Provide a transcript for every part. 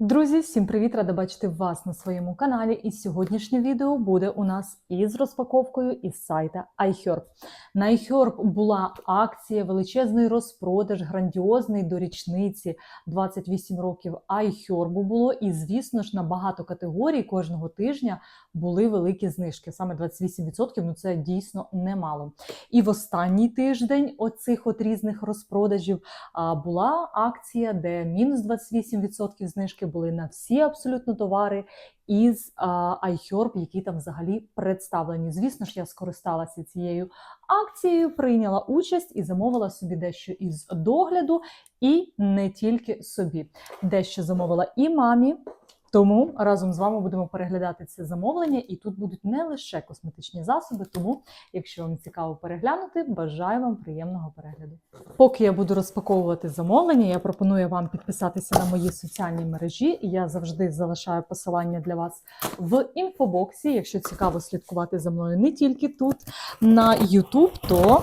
Друзі, всім привіт! Рада бачити вас на своєму каналі. І сьогоднішнє відео буде у нас із розпаковкою із сайта iHerb. На iHerb була акція, величезний розпродаж, грандіозний до річниці 28 років iHerb було. І, звісно ж, на багато категорій кожного тижня були великі знижки. Саме 28%, ну це дійсно немало. І в останній тиждень оцих от різних розпродажів була акція, де мінус 28% знижки були на всі абсолютно товари із iHerb, які там взагалі представлені. Звісно ж, я скористалася цією акцією, прийняла участь і замовила собі дещо із догляду, і не тільки собі. Дещо замовила і мамі. Тому разом з вами будемо переглядати це замовлення, і тут будуть не лише косметичні засоби. Тому, якщо вам цікаво переглянути, бажаю вам приємного перегляду. Поки я буду розпаковувати замовлення, я пропоную вам підписатися на мої соціальні мережі. Я завжди залишаю посилання для вас в інфобоксі. Якщо цікаво слідкувати за мною не тільки тут на YouTube, то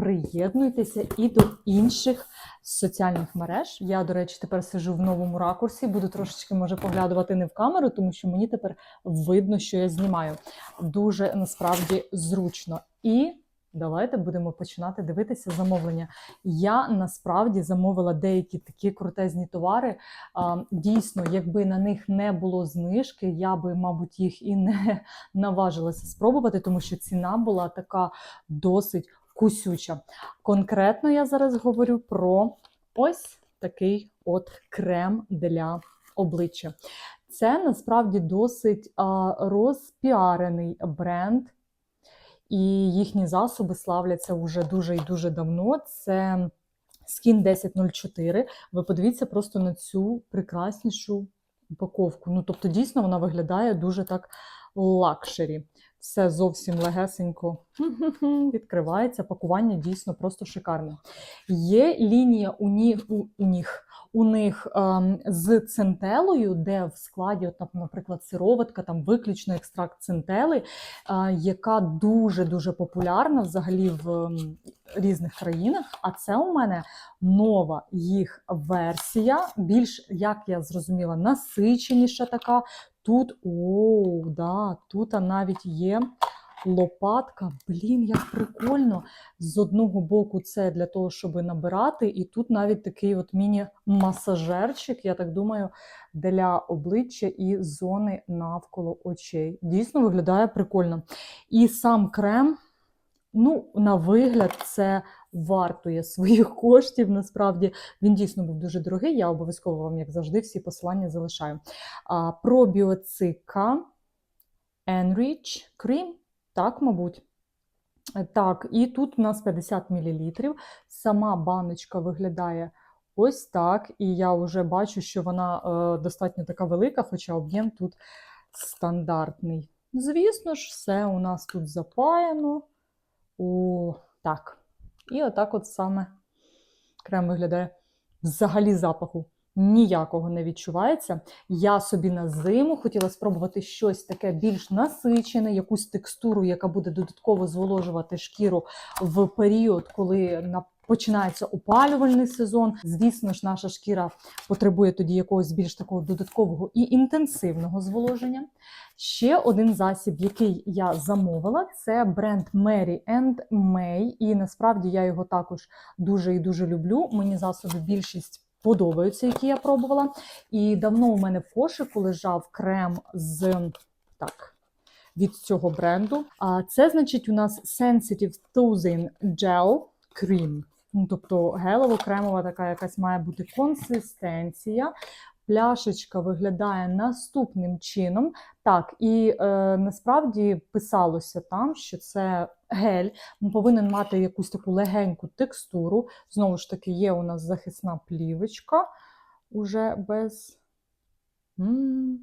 приєднуйтеся і до інших соціальних мереж. Я, до речі, тепер сижу в новому ракурсі, буду трошечки може поглядувати не в камеру, тому що мені тепер видно, що я знімаю. Дуже насправді зручно. І давайте будемо починати дивитися замовлення. Я насправді замовила деякі такі крутезні товари. Дійсно, якби на них не було знижки, я би, мабуть, їх і не наважилася спробувати, тому що ціна була така досить кусюча. Конкретно я зараз говорю про ось такий от крем для обличчя. Це насправді досить розпіарений бренд, і їхні засоби славляться вже дуже і дуже давно. Це Skin 1004. Ви подивіться просто на цю прекраснішу упаковку. Ну, тобто, дійсно, вона виглядає дуже так лакшері. Все зовсім легесенько відкривається. Пакування дійсно просто шикарне. Є лінія у них, у, у них, у них ем, з центелою, де в складі, от, наприклад, сироватка, там виключно екстракт центели, е, яка дуже-дуже популярна взагалі в ем, різних країнах. А це у мене нова їх версія, більш, як я зрозуміла, насиченіша така. Тут, о, да, тут навіть є лопатка. Блін, як прикольно. З одного боку, це для того, щоб набирати, і тут навіть такий от міні-масажерчик, я так думаю, для обличчя і зони навколо очей. Дійсно виглядає прикольно. І сам крем. Ну, на вигляд, це вартує своїх коштів. Насправді він дійсно був дуже дорогий. Я обов'язково вам, як завжди, всі посилання залишаю. А, Пробіоцика Enrich Cream, так, мабуть. Так, і тут у нас 50 мл. Сама баночка виглядає ось так. І я вже бачу, що вона е, достатньо така велика, хоча об'єм тут стандартний. Звісно ж, все у нас тут запаяно. О, так. І отак от саме крем виглядає. Взагалі запаху ніякого не відчувається. Я собі на зиму хотіла спробувати щось таке більш насичене, якусь текстуру, яка буде додатково зволожувати шкіру в період, коли на Починається опалювальний сезон. Звісно ж, наша шкіра потребує тоді якогось більш такого додаткового і інтенсивного зволоження. Ще один засіб, який я замовила, це бренд Mary May. І насправді я його також дуже і дуже люблю. Мені засоби більшість подобаються, які я пробувала. І давно у мене в кошику лежав крем з так. Від цього бренду. А це значить у нас Sensitive Soothing Gel Cream. Ну, тобто гелево-кремова така якась має бути консистенція. Пляшечка виглядає наступним чином. Так, і е, насправді писалося там, що це гель повинен мати якусь таку легеньку текстуру. Знову ж таки, є у нас захисна плівочка уже без. М -м -м.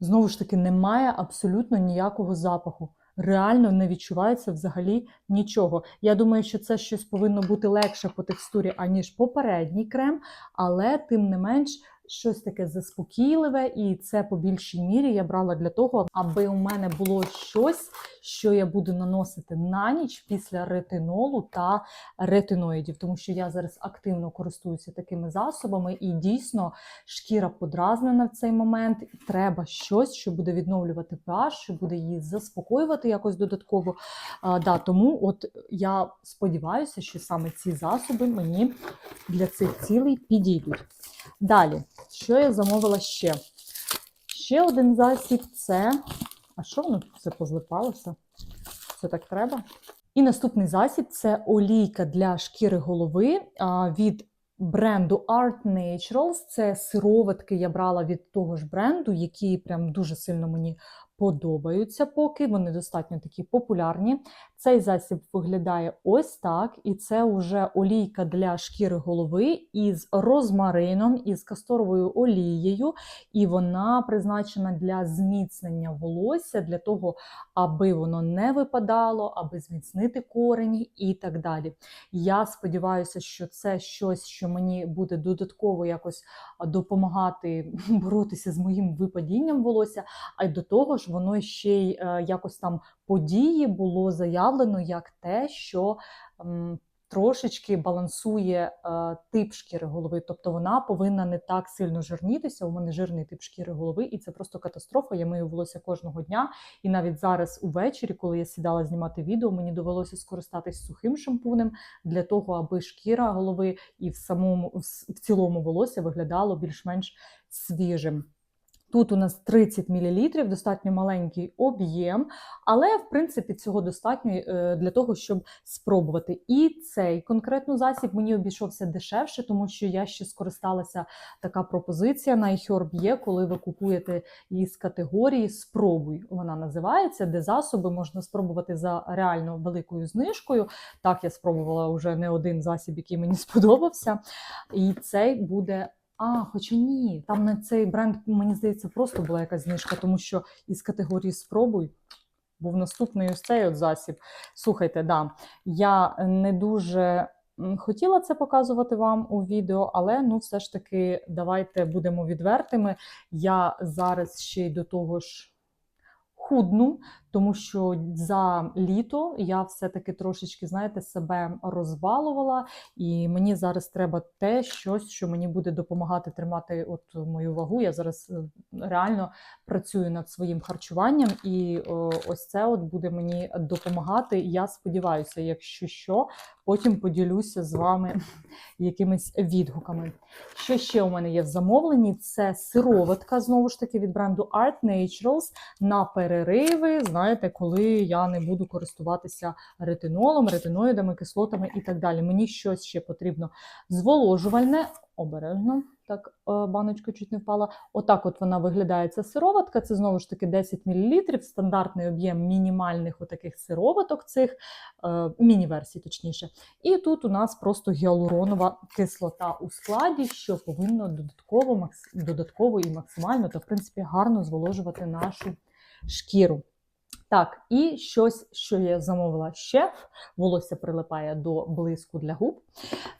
Знову ж таки, немає абсолютно ніякого запаху реально не відчувається взагалі нічого. Я думаю, що це щось повинно бути легше по текстурі, аніж попередній крем, але тим не менш щось таке заспокійливе, і це по більшій мірі я брала для того, аби у мене було щось, що я буду наносити на ніч після ретинолу та ретиноїдів, тому що я зараз активно користуюся такими засобами, і дійсно шкіра подразнена в цей момент. Треба щось, що буде відновлювати pH, що буде її заспокоювати якось додатково. А, да, тому от я сподіваюся, що саме ці засоби мені для цих цілей підійдуть. Далі, що я замовила ще? Ще один засіб це. А що воно тут все позлипалося? Це так треба? І наступний засіб це олійка для шкіри голови від бренду Art Naturals. Це сироватки я брала від того ж бренду, які прям дуже сильно мені подобаються поки. Вони достатньо такі популярні. Цей засіб виглядає ось так, і це вже олійка для шкіри голови із розмарином, із касторовою олією, і вона призначена для зміцнення волосся, для того, аби воно не випадало, аби зміцнити корені і так далі. Я сподіваюся, що це щось, що мені буде додатково якось допомагати боротися з моїм випадінням волосся, а й до того ж, воно ще й е, якось там події було заявлено як те, що трошечки балансує е, тип шкіри голови. Тобто вона повинна не так сильно жирнітися. У мене жирний тип шкіри голови, і це просто катастрофа. Я мию волосся кожного дня. І навіть зараз увечері, коли я сідала знімати відео, мені довелося скористатись сухим шампунем для того, аби шкіра голови і в самому в цілому волосся виглядало більш-менш свіжим. Тут у нас 30 мл, достатньо маленький об'єм, але в принципі цього достатньо е, для того, щоб спробувати. І цей конкретно засіб мені обійшовся дешевше, тому що я ще скористалася така пропозиція на iHerb є, коли ви купуєте із категорії Спробуй. Вона називається, де засоби можна спробувати за реально великою знижкою. Так, я спробувала вже не один засіб, який мені сподобався. І цей буде. А, хоча ні, там на цей бренд, мені здається, просто була якась знижка, тому що із категорії спробуй був наступний ось цей от засіб. Слухайте, да, я не дуже хотіла це показувати вам у відео, але ну все ж таки давайте будемо відвертими. Я зараз ще й до того ж худну, тому що за літо я все-таки трошечки, знаєте, себе розбалувала, і мені зараз треба те щось, що мені буде допомагати тримати от мою вагу. Я зараз е, реально працюю над своїм харчуванням, і ось це от буде мені допомагати. Я сподіваюся, якщо що, потім поділюся з вами якимись відгуками. Що ще у мене є в замовленні? Це сироватка, знову ж таки, від бренду Art Naturals на перериви. Знаєте, коли я не буду користуватися ретинолом, ретиноїдами, кислотами і так далі. Мені щось ще потрібно зволожувальне, обережно. Так, е, баночка чуть не впала. Отак от вона виглядає ця сироватка. Це знову ж таки 10 мл, стандартний об'єм мінімальних отаких сироваток, цих е, міні-версій, точніше. І тут у нас просто гіалуронова кислота у складі, що повинно додатково, додатково і максимально та в принципі гарно зволожувати нашу шкіру. Так, і щось, що я замовила ще, волосся прилипає до блиску для губ.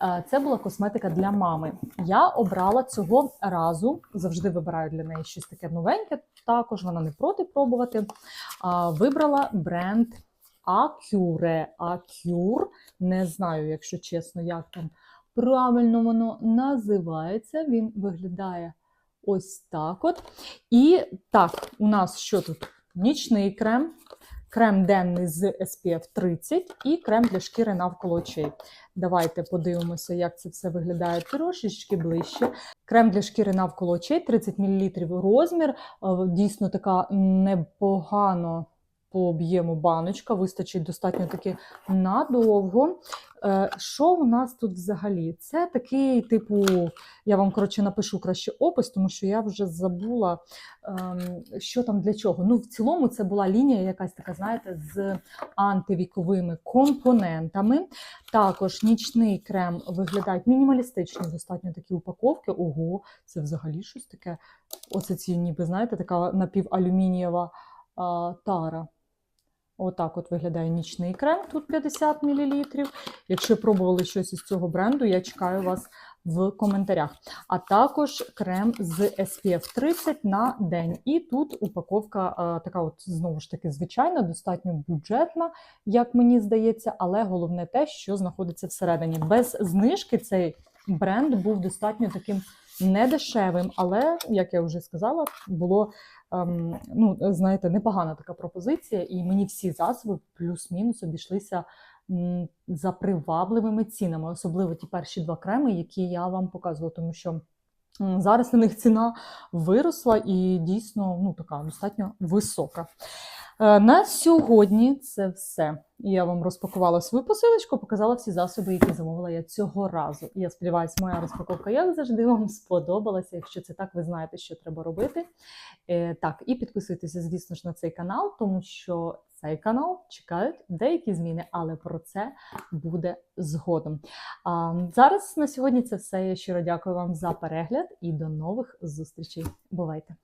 Е, Це була косметика для мами. Я обрала цього разу, завжди вибираю для неї щось таке новеньке. Також вона не проти пробувати. Вибрала бренд Acure. Acure, не знаю, якщо чесно, як там правильно воно називається. Він виглядає ось так от. І так, у нас що тут? Нічний крем, крем денний з SPF 30 і крем для шкіри навколо очей. Давайте подивимося, як це все виглядає трошечки ближче. Крем для шкіри навколо очей 30 мл розмір. Е, Дійсно така непогано по об'єму баночка, вистачить достатньо таки надовго. Е, Що у нас тут взагалі? Це такий, типу, я вам коротше напишу краще опис, тому що я вже забула, ем, що там для чого. Ну, в цілому, це була лінія, якась така, знаєте, з антивіковими компонентами. Також нічний крем виглядає мінімалістичні, достатньо такі упаковки. Ого, це взагалі щось таке. Оце ці, ніби, знаєте, така напівалюмінієва тара. Отак от виглядає нічний крем, тут 50 мл. Якщо пробували щось із цього бренду, я чекаю вас в коментарях. А також крем з SPF 30 на день. І тут упаковка е, така, от знову ж таки, звичайна, достатньо бюджетна, як мені здається, але головне те, що знаходиться всередині. Без знижки цей бренд був достатньо таким недешевим, але, як я вже сказала, було ну, знаєте, непогана така пропозиція, і мені всі засоби плюс-мінус обійшлися за привабливими цінами, особливо ті перші два креми, які я вам показувала, тому що. Зараз на них ціна виросла і дійсно ну, така достатньо висока. Е, На сьогодні це все. Я вам розпакувала свою посилочку, показала всі засоби, які замовила я цього разу. Я сподіваюся, моя розпаковка, як завжди, вам сподобалася. Якщо це так, ви знаєте, що треба робити. Е, Так, і підписуйтеся, звісно ж, на цей канал, тому що цей канал чекають деякі зміни, але про це буде згодом. А зараз на сьогодні це все. Я щиро дякую вам за перегляд і до нових зустрічей. Бувайте!